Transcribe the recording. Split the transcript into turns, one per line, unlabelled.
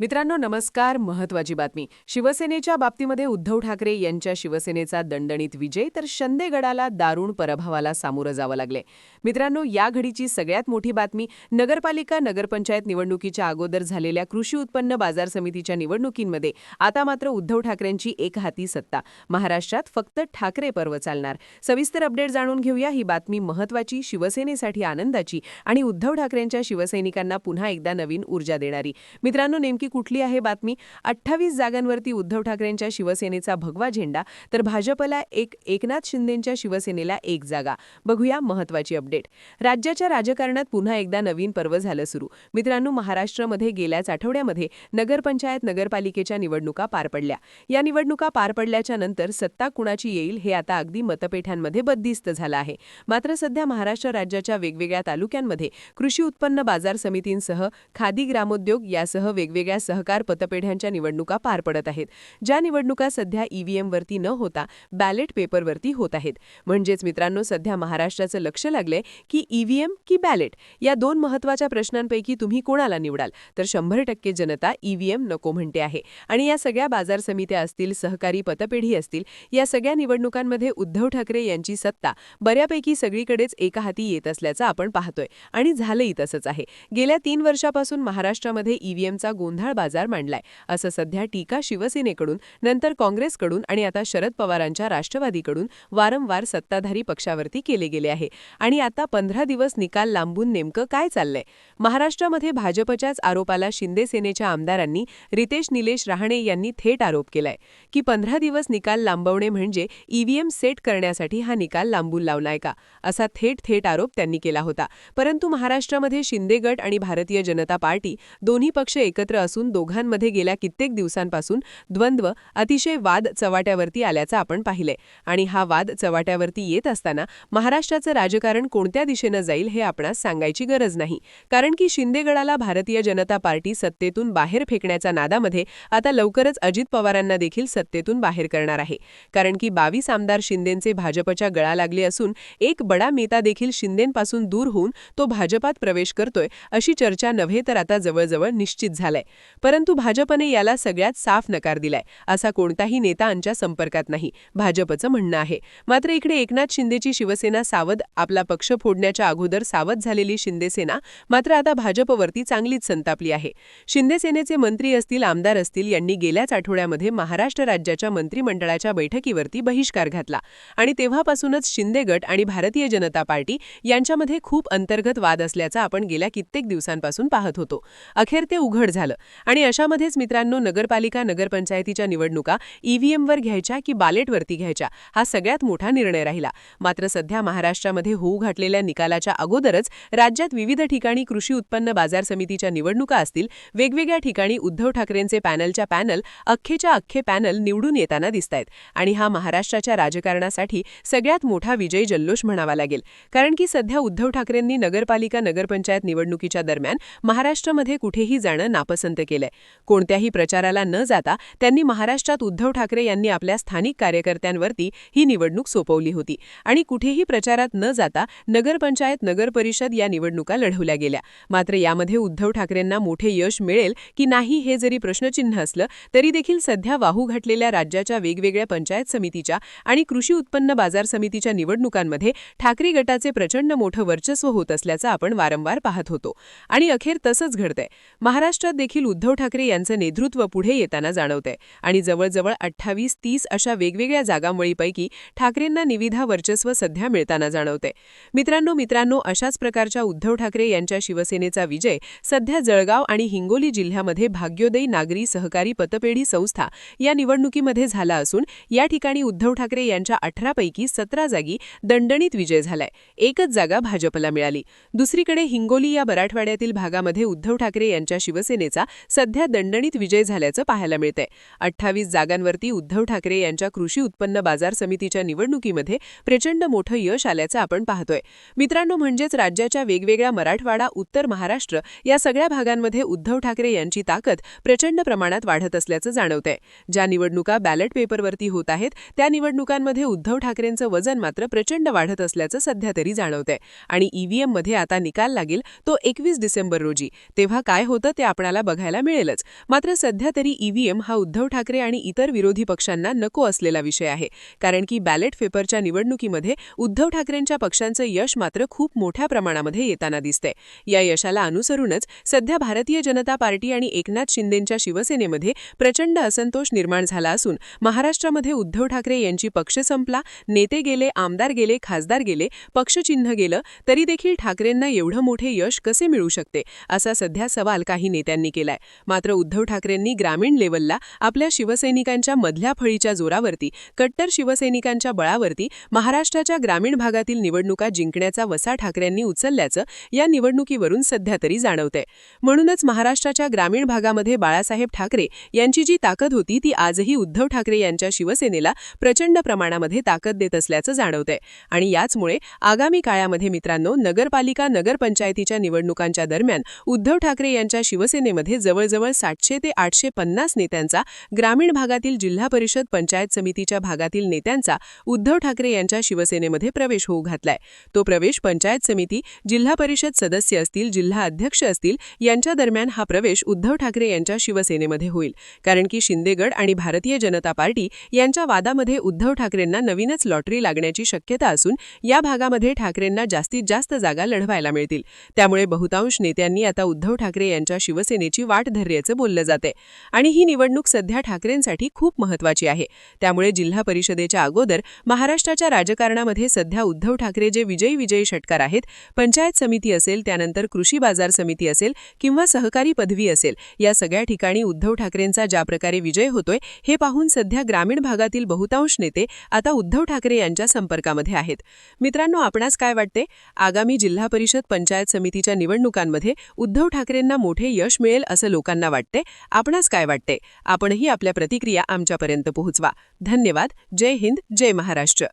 मित्रांनो नमस्कार. महत्वाची बातमी. शिवसेनेच्या बाबतीमध्ये उद्धव ठाकरे यांच्या शिवसेनेचा दणदणीत विजय तर शंदेगडाला दारुण पराभवाला सामोरं जावं लागले मित्रांनो या घडीची सगळ्यात मोठी बातमी नगरपालिका नगरपंचायत निवडणुकीच्या अगोदर झालेल्या कृषी उत्पन्न बाजार समितीच्या निवडणुकींमध्ये आता मात्र उद्धव ठाकरेंची एक हाती सत्ता. महाराष्ट्रात फक्त ठाकरे पर्व चालणार. सविस्तर अपडेट जाणून घेऊया. ही बातमी महत्वाची शिवसेनेसाठी आनंदाची आणि उद्धव ठाकरेंच्या शिवसैनिकांना पुन्हा एकदा नवीन ऊर्जा देणारी. मित्रांनो नेमकी कुठली आहे बातमी? अठ्ठावीस जागांवरती उद्धव ठाकरेंच्या शिवसेनेचा भगवा झेंडा तर भाजपला एक एकनाथ शिंदेंच्या शिवसेनेला एक जागा. बघूया महत्वाची अपडेट. राज्याच्या राजकारणात पुन्हा एकदा नवीन पर्व झालं सुरू. मित्रांनो महाराष्ट्रामध्ये गेल्याच आठवड्यामध्ये नगरपंचायत नगरपालिकेच्या निवडणुका पार पडल्या. या निवडणुका पार पडल्याच्या नंतर सत्ता कुणाची येईल हे आता अगदी मतपेठ्यांमध्ये बद्दिस्त झालं आहे. मात्र सध्या महाराष्ट्र राज्याच्या वेगवेगळ्या तालुक्यांमध्ये कृषी उत्पन्न बाजार समितींसह खादी ग्रामोद्योग यासह वेगवेगळ्या सहकार पतपेढ्यांच्या निवडणुका पार पडत आहेत. ज्या निवडणुका सध्या ईव्हीएमवरती न होता बॅलेट पेपरवरती होत आहेत. म्हणजेच मित्रांनो सध्या महाराष्ट्राचं लक्ष लागले की ईव्हीएम की बॅलेट या दोन महत्त्वाच्या प्रश्नांपैकी तुम्ही कोणाला निवडाल? तर शंभर टक्के जनता ईव्हीएम नको म्हणते आहे. आणि या सगळ्या बाजार समित्या असतील सहकारी पतपेढी असतील या सगळ्या निवडणुकांमध्ये उद्धव ठाकरे यांची सत्ता बऱ्यापैकी सगळीकडेच एका हाती येत असल्याचं आपण पाहतोय. आणि झालंही तसंच आहे. गेल्या तीन वर्षापासून महाराष्ट्रामध्ये ईव्हीएमचा गोंधळ बाजार मांडलाय. असं सध्या टीका शिवसेनेकडून नंतर काँग्रेसकडून आणि आता शरद पवारांच्या राष्ट्रवादीकडून वारंवार सत्ताधारी पक्षावरती केले गेले आहे. आणि आता पंधरा दिवस निकाल लांबून नेमकं काय चाललंय? महाराष्ट्रामध्ये भाजपच्याच आरोपाला शिंदे सेनेच्या आमदारांनी रितेश निलेश राहणे यांनी थेट आरोप केलाय. की पंधरा दिवस निकाल लांबवणे म्हणजे ईव्हीएम सेट करण्यासाठी हा निकाल लांबून लावलाय का? असा थेट थेट आरोप त्यांनी केला होता. परंतु महाराष्ट्रामध्ये शिंदे गट आणि भारतीय जनता पार्टी दोन्ही पक्ष एकत्र असून दोघांमध्ये गेल्या कित्येक दिवसांपासून द्वंद्व अतिशय वाद चवाट्यावरती आल्याचं आपण पाहिलंय. आणि हा वाद चवाट्यावरती येत असताना महाराष्ट्राचं राजकारण कोणत्या दिशेनं जाईल हे आपणास सांगायची गरज नाही. कारण की शिंदेगडाला भारतीय जनता पार्टी सत्तेतून बाहेर फेकण्याच्या नादामध्ये आता लवकरच अजित पवारांना देखील सत्तेतून बाहेर करणार आहे. कारण की बावीस आमदार शिंदेंचे भाजपच्या गळा लागले असून एक बडा नेता देखील शिंदेंपासून दूर होऊन तो भाजपात प्रवेश करतोय अशी चर्चा नव्हे तर आता जवळजवळ निश्चित झालाय. परंतु भाजपने याला सगळ्यात साफ नकार दिलाय असा कोणताही नेता आमच्या संपर्कात नाही भाजपचं म्हणणं आहे. मात्र इकडे एकनाथ शिंदेची शिवसेना सावध आपला पक्ष फोडण्याच्या अगोदर सावध झालेली शिंदेसेना मात्र आता भाजपवरती चांगलीच संतापली आहे. शिंदेसेनेचे मंत्री असतील आमदार असतील यांनी गेल्याच आठवड्यामध्ये महाराष्ट्र राज्याच्या मंत्रिमंडळाच्या बैठकीवरती बहिष्कार घातला. आणि तेव्हापासूनच शिंदे गट आणि भारतीय जनता पार्टी यांच्यामध्ये खूप अंतर्गत वाद असल्याचा आपण गेल्या कित्येक दिवसांपासून पाहत होतो. अखेर ते उघड झालं. आणि अशामध्येच मित्रांनो नगरपालिका नगरपंचायतीच्या निवडणुका ईव्हीएमवर घ्यायच्या की बालेटवरती घ्यायच्या हा सगळ्यात मोठा निर्णय राहिला. मात्र सध्या महाराष्ट्रामध्ये होऊ घातलेल्या निकालाच्या अगोदरच राज्यात विविध ठिकाणी कृषी उत्पन्न बाजार समितीच्या निवडणुका असतील वेगवेगळ्या ठिकाणी उद्धव ठाकरेंचे पॅनलच्या पॅनल अख्खेच्या अख्खे पॅनल निवडून येताना दिसतायत. आणि हा महाराष्ट्राच्या राजकारणासाठी सगळ्यात मोठा विजय जल्लोष म्हणावा लागेल. कारण की सध्या उद्धव ठाकरेंनी नगरपालिका नगरपंचायत निवडणुकीच्या दरम्यान महाराष्ट्रामध्ये कुठेही जाणं नापसंत केलंय. कोणत्याही प्रचाराला न जाता त्यांनी महाराष्ट्रात उद्धव ठाकरे यांनी आपल्या स्थानिक कार्यकर्त्यांवरती ही निवडणूक सोपवली होती आणि कुठेही प्रचारात न जाता नगरपंचायत नगरपरिषद या निवडणुका लढवल्या गेल्या. मात्र यामध्ये उद्धव ठाकरेंना मोठे यश मिळेल की नाही हे जरी प्रश्नचिन्ह असलं तरी देखील सध्या वाहू घातलेल्या राज्याच्या वेगवेगळ्या पंचायत समितीच्या आणि कृषी उत्पन्न बाजार समितीच्या निवडणुकांमध्ये ठाकरे गटाचे प्रचंड मोठं वर्चस्व होत असल्याचं आपण वारंवार पाहत होतो. आणि अखेर तसंच घडतंय. महाराष्ट्रात देखील उद्धव ठाकरे यांचं नेतृत्व पुढे येताना जाणवतंय. आणि जवळजवळ अठ्ठावीस तीस अशा वेगवेगळ्या जागांवळीपैकी ठाकरेंना निविधा वर्चस्व सध्या मिळताना जाणवतंय. मित्रांनो मित्रांनो अशाच प्रकारच्या उद्धव ठाकरे यांच्या शिवसेनेचा विजय सध्या जळगाव आणि हिंगोली जिल्ह्यामध्ये भाग्योदयी नागरी सहकारी पतपेढी संस्था या निवडणुकीमध्ये झाला असून या ठिकाणी उद्धव ठाकरे यांच्या अठरापैकी सतरा जागी दणदणीत विजय झालाय. एकच जागा भाजपला मिळाली. दुसरीकडे हिंगोली या मराठवाड्यातील भागामध्ये उद्धव ठाकरे यांच्या शिवसेनेचा सध्या दणदणीत विजय झाल्याचं पाहायला मिळतंय. अठ्ठावीस जागांवरती उद्धव ठाकरे यांच्या कृषी उत्पन्न बाजार समितीच्या निवडणुकीमध्ये प्रचंड मोठं यश आल्याचं आपण पाहतोय. मित्रांनो म्हणजेच राज्याच्या वेगवेगळ्या मराठवाडा उत्तर महाराष्ट्र या सगळ्या भागांमध्ये उद्धव ठाकरे यांची ताकद प्रचंड प्रमाणात वाढत असल्याचं जाणवतंय. ज्या निवडणुका बॅलेट पेपरवरती होत आहेत त्या निवडणुकांमध्ये उद्धव ठाकरेंचं वजन मात्र प्रचंड वाढत असल्याचं सध्या तरी जाणवतंय. आणि ईव्हीएममध्ये आता निकाल लागेल तो एकवीस डिसेंबर रोजी. तेव्हा काय होतं ते आपणाला बघायला
पाहायला मिळेलच. मात्र सध्या तरी ईव्हीएम हा उद्धव ठाकरे आणि इतर विरोधी पक्षांना नको असलेला विषय आहे. कारण की बॅलेट पेपरच्या निवडणुकीमध्ये उद्धव ठाकरेंच्या पक्षांचं यश मात्र खूप मोठ्या प्रमाणामध्ये येताना दिसतंय. या यशाला अनुसरूनच सध्या भारतीय जनता पार्टी आणि एकनाथ शिंदेंच्या शिवसेनेमध्ये प्रचंड असंतोष निर्माण झाला असून महाराष्ट्रामध्ये उद्धव ठाकरे यांची पक्ष संपला नेते गेले आमदार गेले खासदार गेले पक्षचिन्ह गेलं तरी देखील ठाकरेंना एवढं मोठे यश कसे मिळू शकते असा सध्या सवाल काही नेत्यांनी केलाय. मात्र उद्धव ठाकरेंनी ग्रामीण लेवलला आपल्या शिवसैनिकांच्या मधल्या फळीच्या जोरावरती कट्टर शिवसैनिकांच्या बळावरती महाराष्ट्राच्या ग्रामीण भागातील निवडणुका जिंकण्याचा वसा ठाकरेंनी उचलल्याचं या निवडणुकीवरून सध्या तरी जाणवतंय. म्हणूनच महाराष्ट्राच्या ग्रामीण भागामध्ये बाळासाहेब ठाकरे यांची जी ताकद होती ती आजही उद्धव ठाकरे यांच्या शिवसेनेला प्रचंड प्रमाणामध्ये ताकद देत असल्याचं जाणवतंय. आणि याचमुळे आगामी काळामध्ये मित्रांनो नगरपालिका नगरपंचायतीच्या निवडणुकांच्या दरम्यान उद्धव ठाकरे यांच्या शिवसेनेमध्ये जवळजवळ सातशे ते आठशे पन्नास नेत्यांचा ग्रामीण भागातील जिल्हा परिषद पंचायत समितीच्या भागातील नेत्यांचा उद्धव ठाकरे यांच्या शिवसेनेमध्ये प्रवेश होऊ घातलाय. तो प्रवेश पंचायत समिती जिल्हा परिषद सदस्य असतील जिल्हा अध्यक्ष असतील यांच्या दरम्यान हा प्रवेश उद्धव ठाकरे यांच्या शिवसेनेमध्ये होईल. कारण की शिंदेगड आणि भारतीय जनता पार्टी यांच्या वादामध्ये उद्धव ठाकरेंना नवीनच लॉटरी लागण्याची शक्यता असून या भागामध्ये ठाकरेंना जास्तीत जास्त जागा लढवायला मिळतील. त्यामुळे बहुतांश नेत्यांनी आता उद्धव ठाकरे यांच्या शिवसेनेची वाट धरल्याचं बोललं जाते आणि ही निवडणूक सध्या ठाकरेंसाठी खूप महत्वाची आहे. त्यामुळे जिल्हा परिषदेच्या अगोदर महाराष्ट्राच्या राजकारणामध्ये सध्या उद्धव ठाकरे जे विजयी विजयी षटकार आहेत पंचायत समिती असेल त्यानंतर कृषी बाजार समिती असेल किंवा सहकारी पदवी असेल या सगळ्या ठिकाणी उद्धव ठाकरेंचा ज्या प्रकारे विजय होतोय हे पाहून सध्या ग्रामीण भागातील बहुतांश नेते आता उद्धव ठाकरे यांच्या संपर्कामध्ये आहेत. मित्रांनो आपणास काय वाटते आगामी जिल्हा परिषद पंचायत समितीच्या निवडणुकांमध्ये उद्धव ठाकरेंना मोठे यश मिळेल असं लोकांना वाटते आपणास काय वाटते आपणही आपल्या प्रतिक्रिया आमच्यापर्यंत पोहोचवा. धन्यवाद. जय हिंद. जय महाराष्ट्र.